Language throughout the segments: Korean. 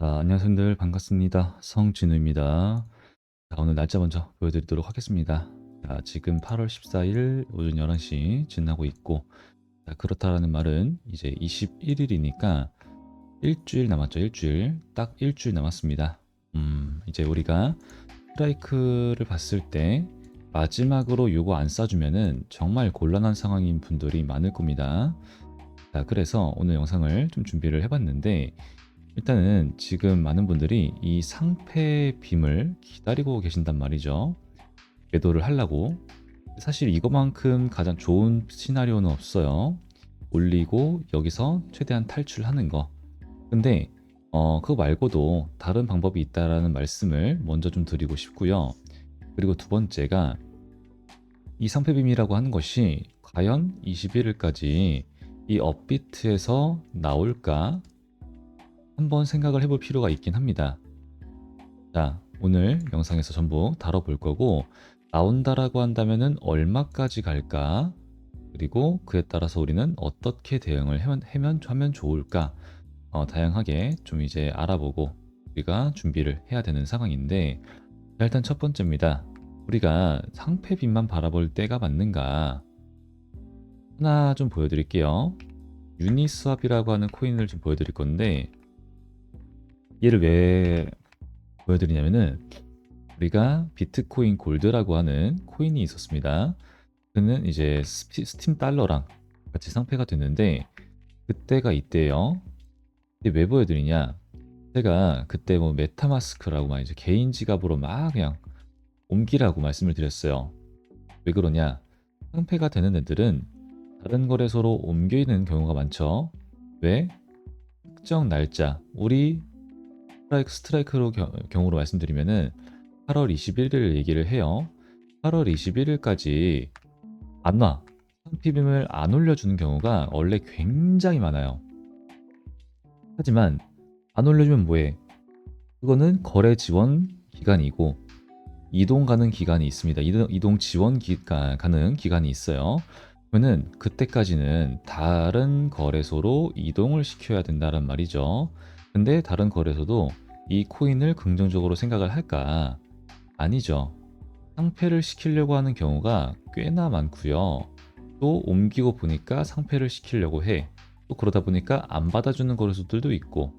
자, 안녕하세요. 반갑습니다. 성진우입니다. 자, 오늘 날짜 먼저 보여드리도록 하겠습니다. 자, 지금 8월 14일 오전 11시 지나고 있고, 자, 그렇다라는 말은 이제 21일이니까 일주일 남았죠. 일주일. 딱 일주일 남았습니다. 음, 이제 우리가 스트라이크를 봤을 때 마지막으로 요거 안 쏴주면은 정말 곤란한 상황인 분들이 많을 겁니다. 자, 그래서 오늘 영상을 좀 준비를 해봤는데, 일단은 지금 많은 분들이 이 상패 빔을 기다리고 계신단 말이죠. 매도를 하려고. 사실 이거만큼 가장 좋은 시나리오는 없어요. 올리고 여기서 최대한 탈출하는 거. 근데 어 그거 말고도 다른 방법이 있다라는 말씀을 먼저 좀 드리고 싶고요. 그리고 두 번째가 이 상패 빔이라고 하는 것이 과연 21일까지 이 업비트에서 나올까 한번 생각을 해볼 필요가 있긴 합니다. 자, 오늘 영상에서 전부 다뤄볼 거고, 나온다라고 한다면은 얼마까지 갈까? 그리고 그에 따라서 우리는 어떻게 대응을 하면, 하면, 좋을까? 어, 다양하게 좀 이제 알아보고 우리가 준비를 해야 되는 상황인데, 자, 일단 첫 번째입니다. 우리가 상패빛만 바라볼 때가 맞는가? 하나 좀 보여드릴게요. 유니스왑이라고 하는 코인을 좀 보여드릴 건데, 얘를 왜 보여드리냐면은 우리가 비트코인 골드라고 하는 코인이 있었습니다. 그는 이제 스팀 달러랑 같이 상패가 됐는데 그때가 이때요. 근데 왜 보여드리냐? 제가 그때 뭐 메타마스크라고 막 이제 개인 지갑으로 막 그냥 옮기라고 말씀을 드렸어요. 왜 그러냐? 상패가 되는 애들은 다른 거래소로 옮겨 있는 경우가 많죠. 왜? 특정 날짜, 우리 스트라이크, 스트라이크로 겨- 경우로 말씀드리면은 8월 21일 얘기를 해요. 8월 21일까지 안 와. 상피빔을 안 올려주는 경우가 원래 굉장히 많아요. 하지만 안 올려주면 뭐해? 그거는 거래 지원 기간이고 이동 가능 기간이 있습니다. 이동, 이동 지원 기간 가능 기간이 있어요. 그러면은 그때까지는 다른 거래소로 이동을 시켜야 된다는 말이죠. 근데 다른 거래소도 이 코인을 긍정적으로 생각을 할까? 아니죠. 상패를 시키려고 하는 경우가 꽤나 많고요. 또 옮기고 보니까 상패를 시키려고 해. 또 그러다 보니까 안 받아주는 거래소들도 있고.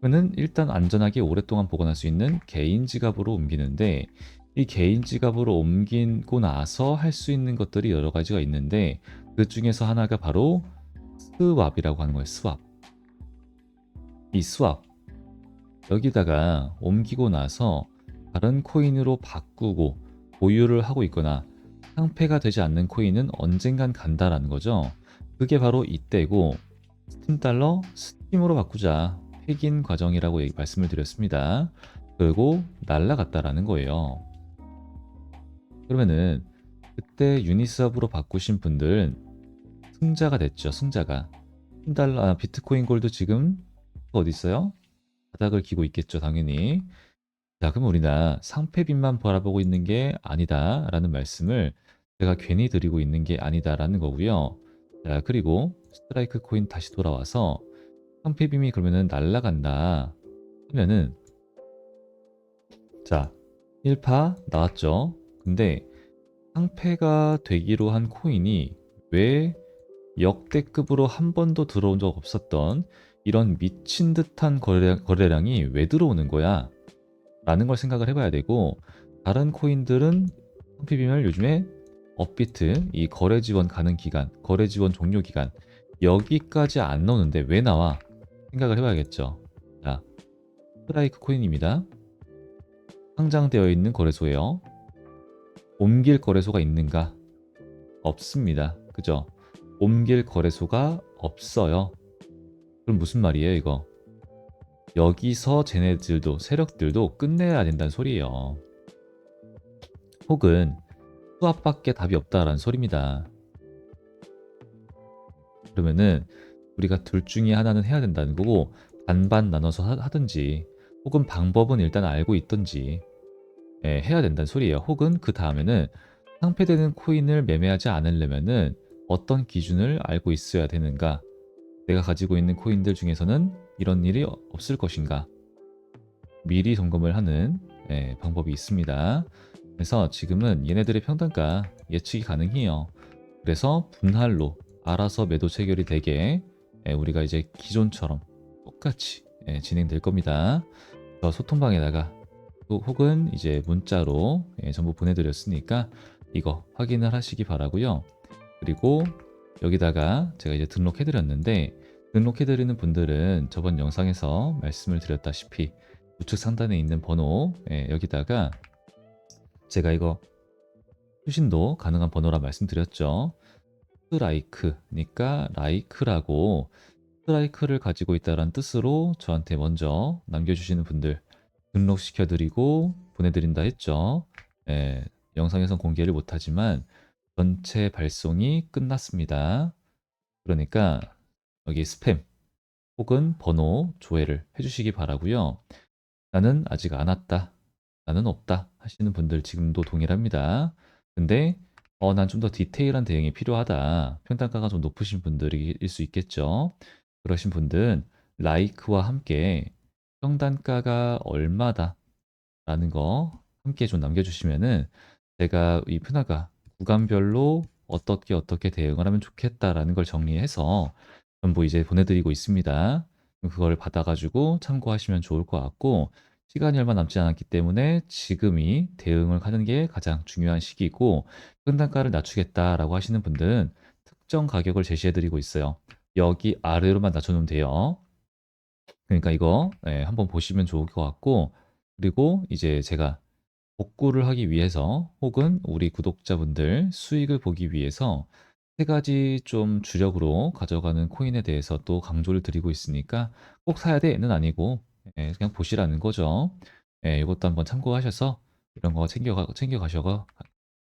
그는 일단 안전하게 오랫동안 보관할 수 있는 개인 지갑으로 옮기는데 이 개인 지갑으로 옮기고 나서 할 수 있는 것들이 여러 가지가 있는데 그 중에서 하나가 바로 스왑이라고 하는 거예요. 스왑. 이 스왑 여기다가 옮기고 나서 다른 코인으로 바꾸고 보유를 하고 있거나 상패가 되지 않는 코인은 언젠간 간다라는 거죠. 그게 바로 이때고 스팀 달러 스팀으로 바꾸자 획인 과정이라고 얘기- 말씀을 드렸습니다. 그리고 날라갔다라는 거예요. 그러면은 그때 유니스왑으로 바꾸신 분들은 승자가 됐죠. 승자가. 달러 아, 비트코인 골드 지금 어디 있어요? 바닥을 기고 있겠죠, 당연히. 자, 그럼 우리나 상패빛만 바라보고 있는 게 아니다라는 말씀을 제가 괜히 드리고 있는 게 아니다라는 거고요. 자, 그리고 스트라이크 코인 다시 돌아와서 상패빔이 그러면은 날라간다 하면은 자, 1파 나왔죠. 근데 상패가 되기로 한 코인이 왜 역대급으로 한 번도 들어온 적 없었던 이런 미친 듯한 거래, 거래량이 왜 들어오는 거야? 라는 걸 생각을 해봐야 되고 다른 코인들은 상피빔을 요즘에 업비트 이 거래 지원 가능 기간, 거래 지원 종료 기간 여기까지 안 넣는데 왜 나와? 생각을 해봐야겠죠. 자, 스트라이크 코인입니다. 상장되어 있는 거래소예요. 옮길 거래소가 있는가? 없습니다. 그죠? 옮길 거래소가 없어요. 그럼 무슨 말이에요, 이거? 여기서 쟤네들도 세력들도 끝내야 된다는 소리예요. 혹은 수압밖에 답이 없다라는 소리입니다. 그러면은 우리가 둘 중에 하나는 해야 된다는 거고 반반 나눠서 하- 하든지 혹은 방법은 일단 알고 있든지 예, 해야 된다는 소리예요. 혹은 그 다음에는 상패되는 코인을 매매하지 않으려면은 어떤 기준을 알고 있어야 되는가? 내가 가지고 있는 코인들 중에서는 이런 일이 없을 것인가? 미리 점검을 하는 예, 방법이 있습니다. 그래서 지금은 얘네들의 평단가 예측이 가능해요. 그래서 분할로 알아서 매도 체결이 되게 예, 우리가 이제 기존처럼 똑같이 예, 진행될 겁니다. 그래서 소통방에다가 또 혹은 이제 문자로 예, 전부 보내드렸으니까 이거 확인을 하시기 바라고요. 그리고 여기다가 제가 이제 등록해드렸는데 등록해드리는 분들은 저번 영상에서 말씀을 드렸다시피 우측 상단에 있는 번호 예, 여기다가 제가 이거 수신도 가능한 번호라 말씀드렸죠. 스트라이크니까 라이크라고 스트라이크를 가지고 있다는 뜻으로 저한테 먼저 남겨주시는 분들 등록시켜드리고 보내드린다 했죠. 예, 영상에선 공개를 못하지만 전체 발송이 끝났습니다. 그러니까 여기 스팸 혹은 번호 조회를 해주시기 바라고요. 나는 아직 안 왔다. 나는 없다 하시는 분들 지금도 동일합니다. 근데 어, 난 좀 더 디테일한 대응이 필요하다. 평단가가 좀 높으신 분들일 수 있겠죠. 그러신 분들은 라이크와 함께 평단가가 얼마다 라는 거 함께 좀 남겨주시면은 제가 이 편화가 구간별로 어떻게 어떻게 대응을 하면 좋겠다라는 걸 정리해서 전부 이제 보내드리고 있습니다. 그걸 받아가지고 참고하시면 좋을 것 같고 시간이 얼마 남지 않았기 때문에 지금이 대응을 하는 게 가장 중요한 시기고 평단가를 낮추겠다라고 하시는 분들은 특정 가격을 제시해드리고 있어요. 여기 아래로만 낮춰놓으면 돼요. 그러니까 이거 예, 한번 보시면 좋을 것 같고 그리고 이제 제가 복구를 하기 위해서 혹은 우리 구독자분들 수익을 보기 위해서 세 가지 좀 주력으로 가져가는 코인에 대해서 또 강조를 드리고 있으니까 꼭 사야 돼는 아니고 예, 그냥 보시라는 거죠. 예, 이것도 한번 참고하셔서 이런 거 챙겨 챙겨 가셔가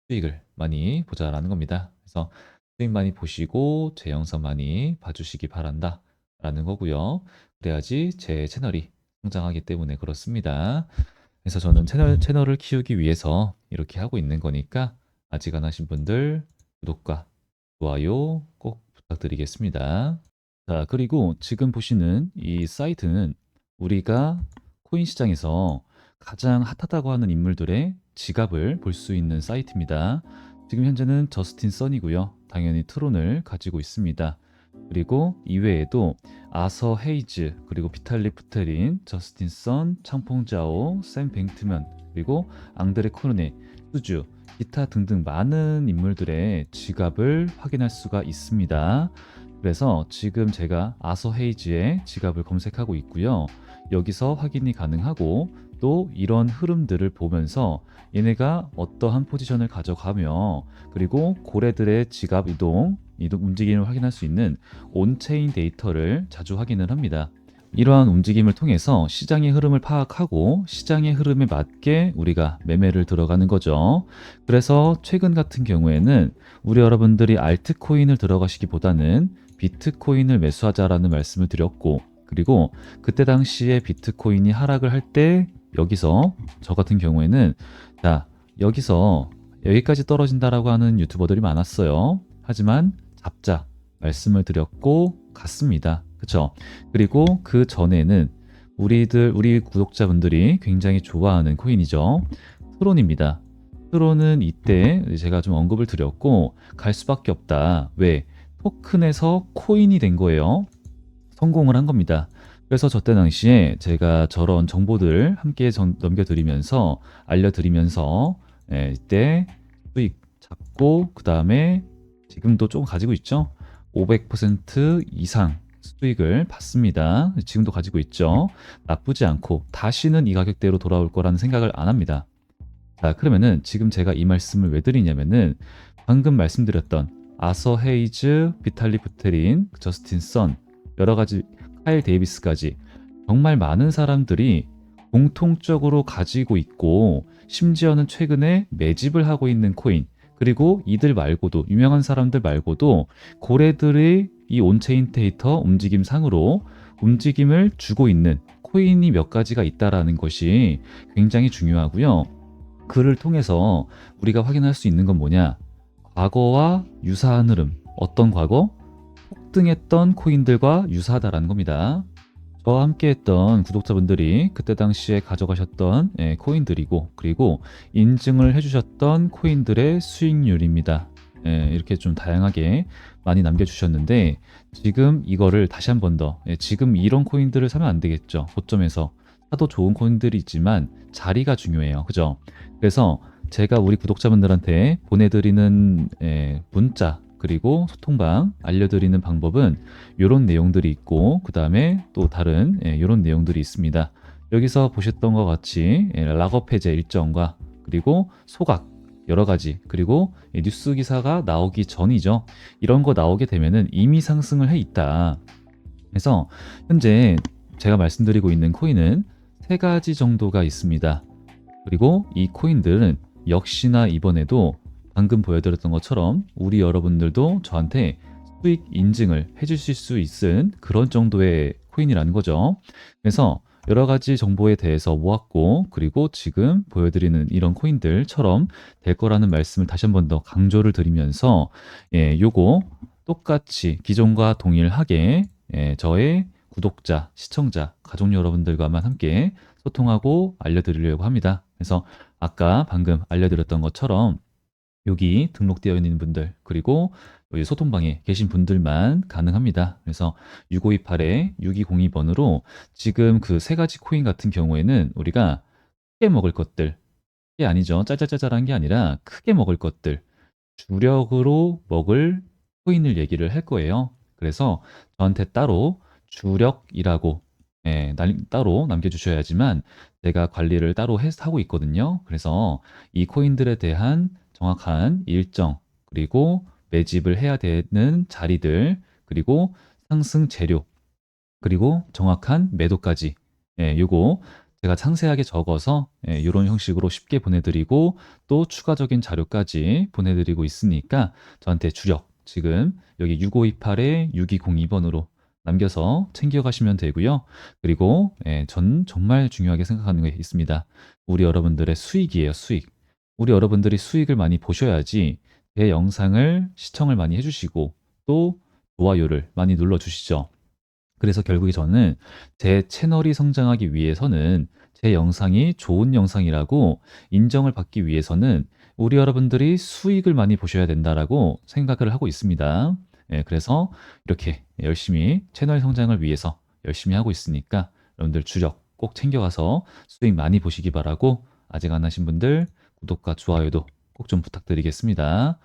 수익을 많이 보자라는 겁니다. 그래서 수익 많이 보시고 제 영상 많이 봐주시기 바란다 라는 거고요. 그래야지 제 채널이 성장하기 때문에 그렇습니다. 그래서 저는 채널 채널을 키우기 위해서 이렇게 하고 있는 거니까 아직 안 하신 분들 구독과 좋아요 꼭 부탁드리겠습니다. 자, 그리고 지금 보시는 이 사이트는 우리가 코인 시장에서 가장 핫하다고 하는 인물들의 지갑을 볼 수 있는 사이트입니다. 지금 현재는 저스틴 선이고요. 당연히 트론을 가지고 있습니다. 그리고 이외에도 아서 헤이즈, 그리고 비탈리 프테린, 저스틴 선, 창퐁자오, 샘 뱅트면, 그리고 앙드레 코르네, 수주, 기타 등등 많은 인물들의 지갑을 확인할 수가 있습니다. 그래서 지금 제가 아서 헤이즈의 지갑을 검색하고 있고요. 여기서 확인이 가능하고 또 이런 흐름들을 보면서 얘네가 어떠한 포지션을 가져가며 그리고 고래들의 지갑 이동, 이동 움직임을 확인할 수 있는 온체인 데이터를 자주 확인을 합니다. 이러한 움직임을 통해서 시장의 흐름을 파악하고 시장의 흐름에 맞게 우리가 매매를 들어가는 거죠. 그래서 최근 같은 경우에는 우리 여러분들이 알트코인을 들어가시기보다는 비트코인을 매수하자라는 말씀을 드렸고 그리고 그때 당시에 비트코인이 하락을 할 때 여기서 저 같은 경우에는 자 여기서 여기까지 떨어진다라고 하는 유튜버들이 많았어요. 하지만 잡자 말씀을 드렸고 갔습니다. 그쵸? 그리고 그 전에는 우리들 우리 구독자분들이 굉장히 좋아하는 코인이죠. 트론입니다. 트론은 이때 제가 좀 언급을 드렸고 갈 수밖에 없다. 왜? 토큰에서 코인이 된 거예요. 성공을 한 겁니다. 그래서 저때 당시에 제가 저런 정보들 함께 전, 넘겨드리면서 알려드리면서 예, 이때 수익 잡고 그 다음에 지금도 조금 가지고 있죠. 500% 이상 수익을 받습니다. 지금도 가지고 있죠. 나쁘지 않고 다시는 이 가격대로 돌아올 거라는 생각을 안 합니다. 자, 그러면은 지금 제가 이 말씀을 왜 드리냐면은 방금 말씀드렸던 아서 헤이즈, 비탈리 부테린, 저스틴 선 여러 가지 카일 데이비스까지 정말 많은 사람들이 공통적으로 가지고 있고 심지어는 최근에 매집을 하고 있는 코인 그리고 이들 말고도 유명한 사람들 말고도 고래들의 이 온체인 데이터 움직임 상으로 움직임을 주고 있는 코인이 몇 가지가 있다라는 것이 굉장히 중요하고요. 그를 통해서 우리가 확인할 수 있는 건 뭐냐? 과거와 유사한 흐름. 어떤 과거? 폭등했던 코인들과 유사하다라는 겁니다. 저와 함께 했던 구독자분들이 그때 당시에 가져가셨던 예, 코인들이고 그리고 인증을 해주셨던 코인들의 수익률입니다. 예, 이렇게 좀 다양하게 많이 남겨주셨는데 지금 이거를 다시 한 번더 예, 지금 이런 코인들을 사면 안 되겠죠. 고점에서 사도 좋은 코인들이 있지만 자리가 중요해요. 그죠? 그래서 제가 우리 구독자분들한테 보내드리는 예, 문자 그리고 소통방 알려드리는 방법은 이런 내용들이 있고 그 다음에 또 다른 이런 내용들이 있습니다. 여기서 보셨던 것 같이 예, 락업 해제 일정과 그리고 소각 여러 가지 그리고 이 뉴스 기사가 나오기 전이죠. 이런 거 나오게 되면은 이미 상승을 해 있다. 그래서 현재 제가 말씀드리고 있는 코인은 세 가지 정도가 있습니다. 그리고 이 코인들은 역시나 이번에도 방금 보여드렸던 것처럼 우리 여러분들도 저한테 수익 인증을 해주실 수 있은 그런 정도의 코인이라는 거죠. 그래서 여러 가지 정보에 대해서 모았고 그리고 지금 보여드리는 이런 코인들처럼 될 거라는 말씀을 다시 한 번 더 강조를 드리면서 예, 요거 똑같이 기존과 동일하게 예, 저의 구독자, 시청자, 가족 여러분들과만 함께 소통하고 알려드리려고 합니다. 그래서 아까 방금 알려드렸던 것처럼 여기 등록되어 있는 분들 그리고 여기 소통방에 계신 분들만 가능합니다. 그래서 6528에 6202번으로 지금 그 세 가지 코인 같은 경우에는 우리가 크게 먹을 것들 게 아니죠. 짜잘짜잘한 게 아니라 크게 먹을 것들 주력으로 먹을 코인을 얘기를 할 거예요. 그래서 저한테 따로 주력이라고 예, 따로 남겨주셔야지만 제가 관리를 따로 해, 하고 있거든요. 그래서 이 코인들에 대한 정확한 일정 그리고 매집을 해야 되는 자리들 그리고 상승 재료 그리고 정확한 매도까지 예, 요거 제가 상세하게 적어서 예, 이런 형식으로 쉽게 보내드리고 또 추가적인 자료까지 보내드리고 있으니까 저한테 주력 지금 여기 6528에 6202번으로 남겨서 챙겨가시면 되고요. 그리고 예, 전 정말 중요하게 생각하는 게 있습니다. 우리 여러분들의 수익이에요, 수익. 우리 여러분들이 수익을 많이 보셔야지 제 영상을 시청을 많이 해주시고 또 좋아요를 많이 눌러주시죠. 그래서 결국에 저는 제 채널이 성장하기 위해서는 제 영상이 좋은 영상이라고 인정을 받기 위해서는 우리 여러분들이 수익을 많이 보셔야 된다라고 생각을 하고 있습니다. 예, 그래서 이렇게 열심히 채널 성장을 위해서 열심히 하고 있으니까 여러분들 주력 꼭 챙겨가서 수익 많이 보시기 바라고 아직 안 하신 분들 구독과 좋아요도 꼭 좀 부탁드리겠습니다.